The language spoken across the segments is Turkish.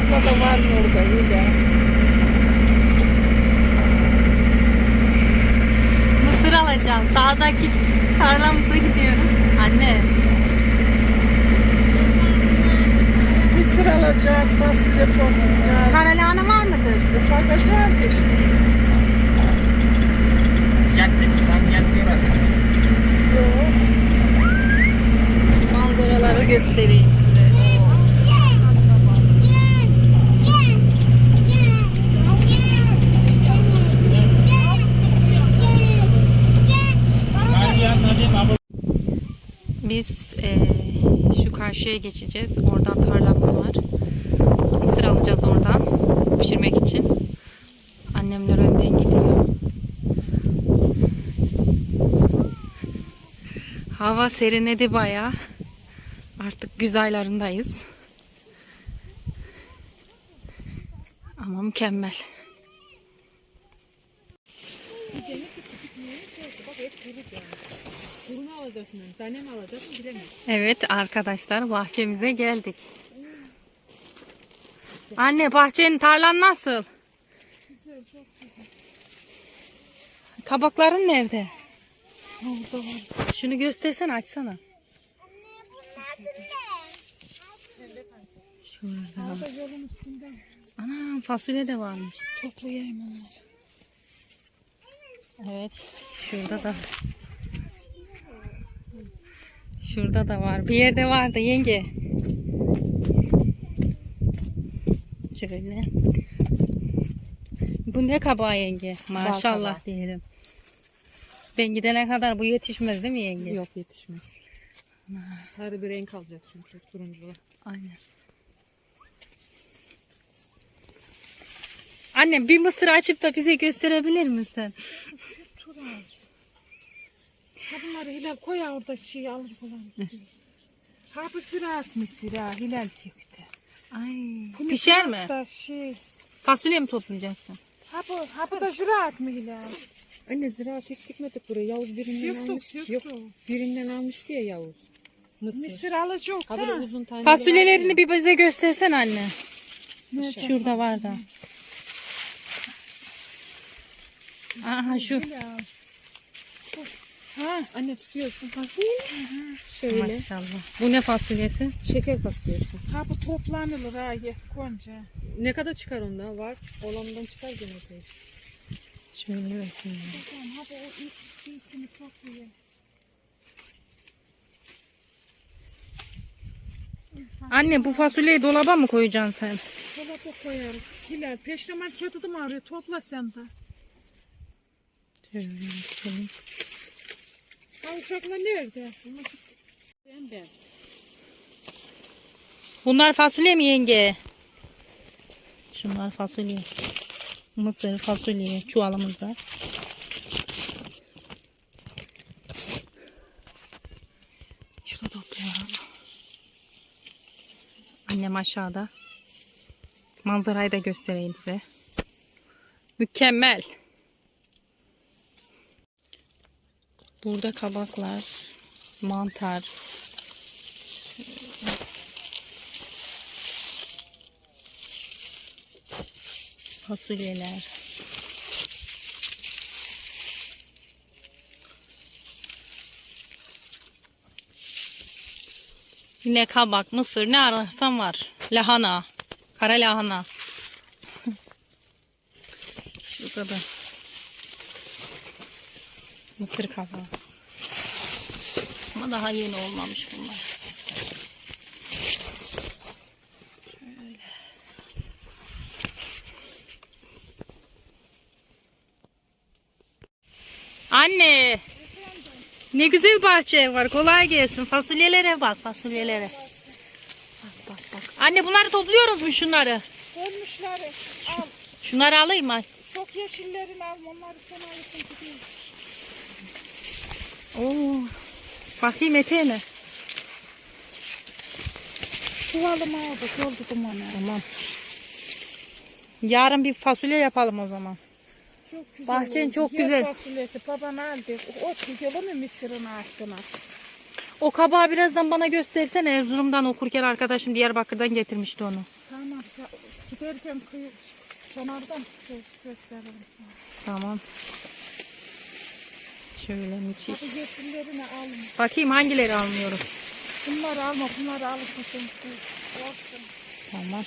Hilal orada Hilal. Mısır alacağız. Dağdaki tarlamıza gidiyoruz. Anne. Mısır alacağız, fasulye toplayacağız. Karalahana var mıdır? Bakacağız işte. Yattı mı? Sen yattı orası. Yok. Manzaraları göstereyim size. Gardiyan hadi baba. Biz eee, karşıya geçeceğiz. Oradan tarlamız var. Mısır alacağız oradan pişirmek için. Annemler önden gidiyor. Hava serinledi bayağı. Artık güz aylarındayız. Ama mükemmel. Kurunu alacaksın yani. Tane mi alacaksın bilemiyorum. Evet arkadaşlar bahçemize geldik. Anne bahçenin tarlan nasıl? Kabakların nerede? Şunu göstersen açsana. Şurada. Ana fasulye de varmış. Toplayayım onları. Evet. Şurada da. Şurada da var. Bir yerde vardı yenge. Şöyle. Bu ne kabağı yenge? Maşallah kabağı. diyelim. Ben gidene kadar bu yetişmez değil mi yenge? Yok yetişmez. Sarı bir renk alacak çünkü turunculu. Aynen. Annem bir mısır açıp da bize gösterebilir misin? Ha bunları Hilal koy ya orada şey alır falan. Ha bu sıra atmış sıra Hilal çıktı. Ay. Bunu Pişer mi? Da şey. Fasulye mi toplayacaksın? Ha bu, ha bu da sıra atmış Hilal. Anne ziraat hiç dikmedik buraya. Yavuz birinden Yoktu, almış. yoktu. Yok birinden almıştı ya Yavuz. Mısır. Mısır alacak Ha böyle da. uzun tane Fasulyelerini bir bize göstersen anne. Nerede? Şurada var da. Aha şu. Hilal. Ha Anne tutuyorsun fasulye. Şöyle. Maşallah. Bu ne fasulyesi? Şeker kasıyorsun. ha bu toplanılır ha ye konca. Ne kadar çıkar onda? Var. Olandan çıkar gene de. Şöyle bakayım. Tamam ha bu o ilk şeysini toplayayım. Anne bu fasulyeyi dolaba mı koyacaksın sen? Dolaba koyarız. Hilal peştemal kötü mü arıyor? Topla sen de. Şöyle bakalım. Ha uşaklar nerede? Ben ben. Bunlar fasulye mi yenge? Şunlar fasulye. Mısır, fasulye, çuvalımızda. Şurada topluyoruz. Annem aşağıda. Manzarayı da göstereyim size. Mükemmel. Burada kabaklar, mantar, fasulyeler. Yine kabak, mısır ne ararsan var. Lahana, kara lahana. Şurada da mısır kabağı. Ama daha yeni olmamış bunlar. Anne. Ne güzel bahçe var. Kolay gelsin. Fasulyelere bak fasulyelere. Bak bak bak. Anne bunları topluyoruz mu şunları? Ölmüşleri al. Şunları alayım ay. Çok yeşillerini al. Onları sen alırsın gideyim. Oo. Bakayım eteğine. Çuvalımı aldık. Oldu dumanı. Tamam. Yarın bir fasulye yapalım o zaman. Çok güzel Bahçen oldu. çok Yer güzel. fasulyesi baban aldı. O çekiyor mu mısırın ağaçına? O kabağı birazdan bana göstersene. Erzurum'dan okurken arkadaşım Diyarbakır'dan getirmişti onu. Tamam. ta- Giderken kıyı kenardan gö- gösteririm sana. Tamam. Şöyle müthiş. Bakayım hangileri almıyorum. Bunları alma, bunları alırsın. Olsun. Tamam.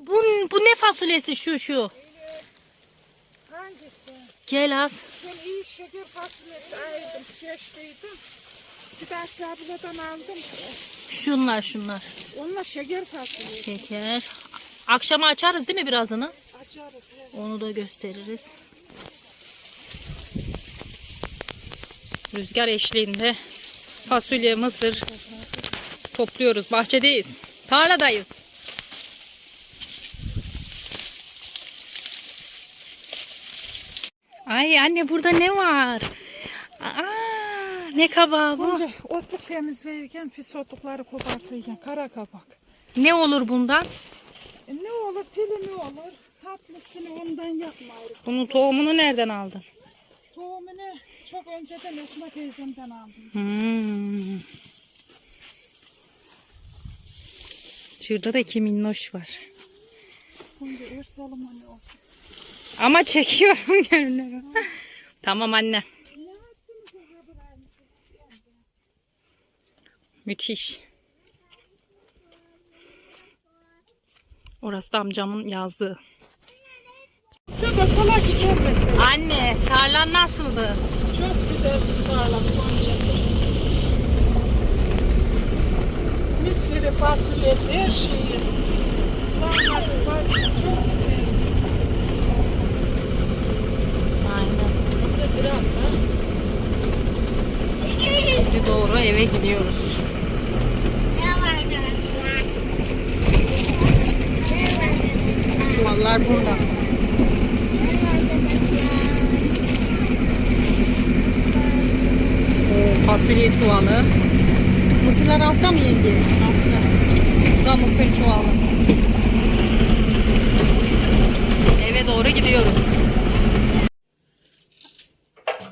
Bu, bu ne fasulyesi şu şu? Hangisi? Gel az. Ben iyi şeker fasulyesi ayırdım, seçtiydim. Aslı abladan aldım. Şunlar şunlar. Onunla şeker fasulyesi. Şeker. Akşama açarız değil mi birazını? Açarız. evet. Onu da gösteririz. Rüzgar eşliğinde fasulye, mısır topluyoruz. Bahçedeyiz. Tarladayız. Ay anne burada ne var? Aa, ne kabağı bu? Önce otluk temizlerken pis otlukları kopartırken kara kabak. Ne olur bundan? E ne olur tili ne olur tatlısını ondan yapmayız. Bunun tohumunu nereden aldın? Tohumunu çok önceden Esma teyzemden aldım. Hmm. Şurada da iki minnoş var. Şimdi ırsalım hani o. Ama çekiyorum görünüyor. tamam anne. Müthiş. Orası da amcamın yazdığı. Kolay ki. Anne, tarlan nasıldı? Çok güzel bir tarla konuşuyoruz. Mısırı, fasulyesi, her şeyi. Lahması, fazlası çok güzel. Aynen. Şimdi doğru eve gidiyoruz. Çuvallar burada. Oo, fasulye çuvalı. Mısırlar altta mı yenge? Altta. Bu da mısır çuvalı. Eve doğru gidiyoruz.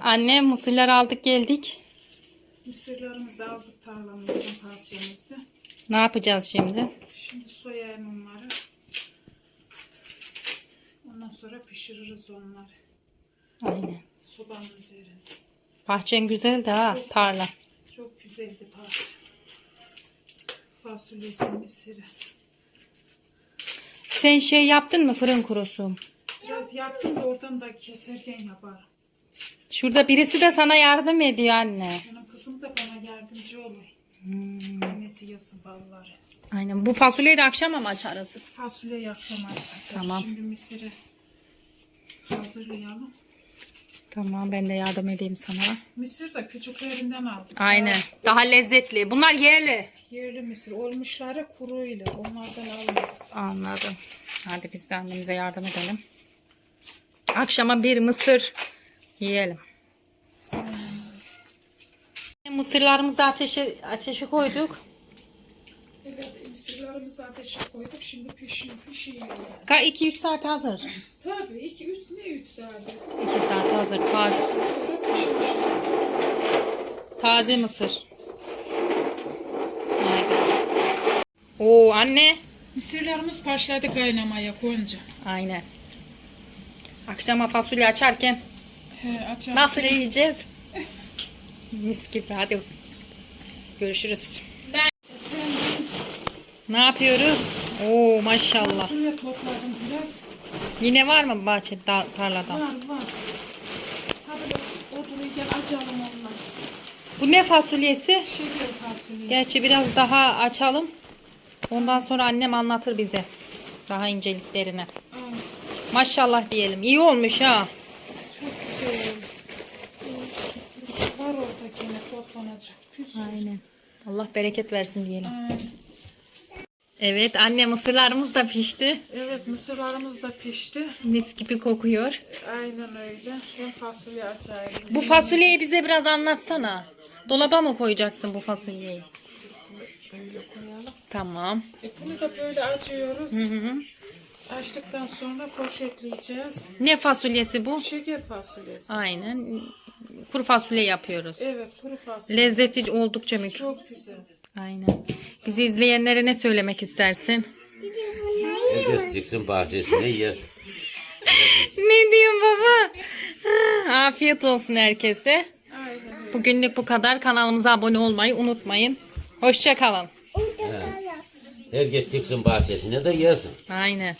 Anne mısırlar aldık geldik. Mısırlarımızı aldık tarlamızdan parçamızda. Ne yapacağız şimdi? Şimdi soyayım onları. Ondan sonra pişiririz onları. Aynen. Sobanın üzerinde. Bahçen güzel de ha tarla. Çok güzeldi parça. Fasulyesi, mısırı. Sen şey yaptın mı fırın kurusu? Biraz yaptım da oradan da keserken yaparım. Şurada birisi de sana yardım ediyor anne. Benim kızım da bana yardımcı oluyor. Annesi yasın balları. Aynen. Bu fasulyeyi de akşama mı açarız? Fasulye yakacağım artık. Tamam. Şimdi mısırı hazırlayalım. Tamam ben de yardım edeyim sana. Mısır da küçüklerinden aldım. Aynen. Daha lezzetli. Bunlar yerli. Yerli mısır. Olmuşları kuruyla. Onlardan aldım. Anladım. Hadi biz de annemize yardım edelim. Akşama bir mısır yiyelim. Mısırlarımızı ateşe, ateşe koyduk. Mısırlarımızı ateşe koyduk. Şimdi pişiyor. Pişiyor. 2-3 saat hazır. Tabii 2 3 ne 3 saat. 2 saat hazır. Taze, Sonra pişmiş. taze mısır. Haydi. Oo anne. Mısırlarımız başladı kaynamaya koyunca. Aynen. Akşama fasulye açarken He açalım. nasıl yiyeceğiz? Mis gibi hadi. Görüşürüz. Ne yapıyoruz? Oo maşallah. Fasulye topladım biraz. Yine var mı bahçe tarladan? Var var. Hadi otururken açalım onları. Bu ne fasulyesi? Şeker fasulyesi. Gerçi biraz daha açalım. Ondan sonra annem anlatır bize. Daha inceliklerini. Aa, Maşallah diyelim. İyi olmuş ha. çok güzel. Var orada gene toplanacak. Aynen. Allah bereket versin diyelim. Aynen. Evet anne mısırlarımız da pişti. Evet mısırlarımız da pişti. Mis gibi kokuyor. Aynen öyle. Ben fasulye açayım. Bu fasulyeyi bize biraz anlatsana. Dolaba mı koyacaksın bu fasulyeyi? Tamam. E, bunu da böyle açıyoruz. Hı hı. Açtıktan sonra poşetleyeceğiz. Ne fasulyesi bu? Şeker fasulyesi. Aynen. kuru fasulye yapıyoruz. Evet kuru fasulye. Lezzeti oldukça mükemmel. Çok güzel. Aynen. Bizi izleyenlere ne söylemek istersin? Herkes çıksın bahçesine yes. Ne diyeyim baba? Afiyet olsun herkese. Bugünlük bu kadar. Kanalımıza abone olmayı unutmayın. Hoşça kalın. Herkes çıksın bahçesine de yesin. Aynen.